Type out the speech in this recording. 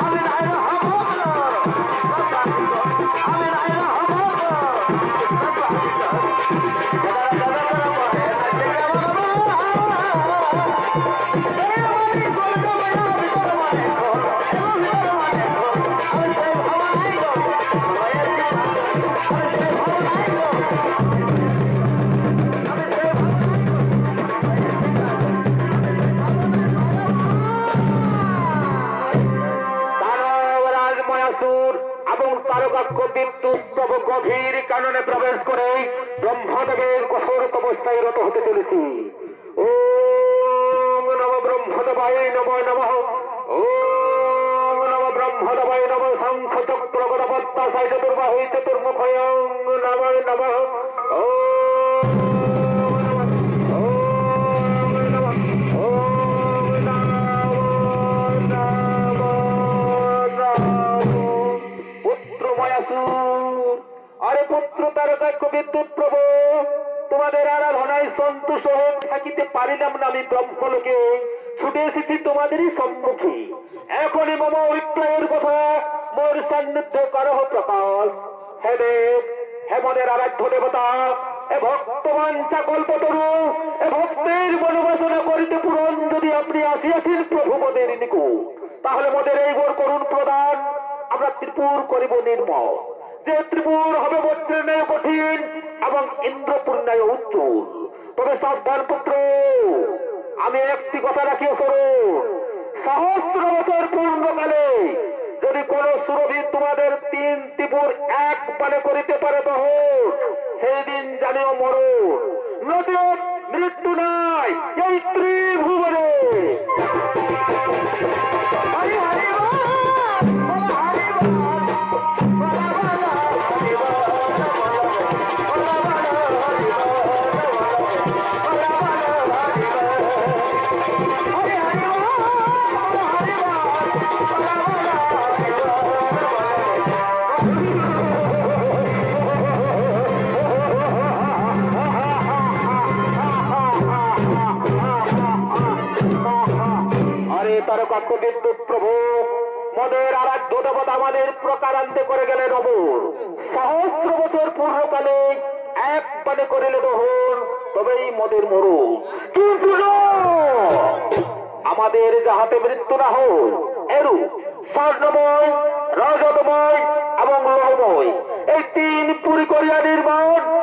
عمل على গভীর কাননে প্রবেশ করে ব্রহ্মদেবের কঠোর তপস্যায় রত হতে চলেছি। ও নম ব্রহ্মদেবায় নম নম। ওম নম ব্রহ্মদেবায় শঙ্খ চক্র গদপত্তাশায় চতুর্বাহী চতুর্মুখয় ওম পুত্র তারকাক্ষ বিদ্যুৎ প্রভু তোমাদের আরাধনায় সন্তুষ্ট হয়ে থাকিতে পারিলাম না আমি ব্রহ্মলোকে। ছুটে এসেছি তোমাদেরই সম্মুখে। এখনই মম বিপ্লয়ের কথা, মোর সান্নিধ্য করহ প্রকাশ। হে দেব, হে মনের আরাধ্য দেবতা এ ভক্তবাঞ্ছা কল্পতরু এ ভক্তের মনোবাসনা করিতে পূরণ যদি আপনি আসিয়াছেন প্রভু মদের নিকট, তাহলে মদের এই বর করুণ প্রদান আমরা ত্রিপুর করিব নির্মল। যে ত্রিপুর হবে বজ্রের ন্যায় কঠিন এবং ইন্দ্রপূর্ণায় উজ্জ্বল। তবে সাবধান পুত্র, আমি একটি কথা রাখিও স্মরণ সহস্র বছর পূর্ণকালে যদি কোন সুরভি তোমাদের তিন ত্রিপুর এক পালে করিতে পারে তখন সেই দিন জানিও মরণ। নদীয় মৃত্যু নাই এই ত্রিভুবনে। আরে প্রভু আরাধ্য দেবতা আমাদের করে গেলেন সহস্র বছর পূর্ণকালে এক পানে করিলে মদের মরু কিন্তু আমাদের যাহাতে মৃত্যু না হয় এরু স্বর্ণময়, রজতময় এবং লোহময়, এই তিন পুরী করিয়া নির্মাণ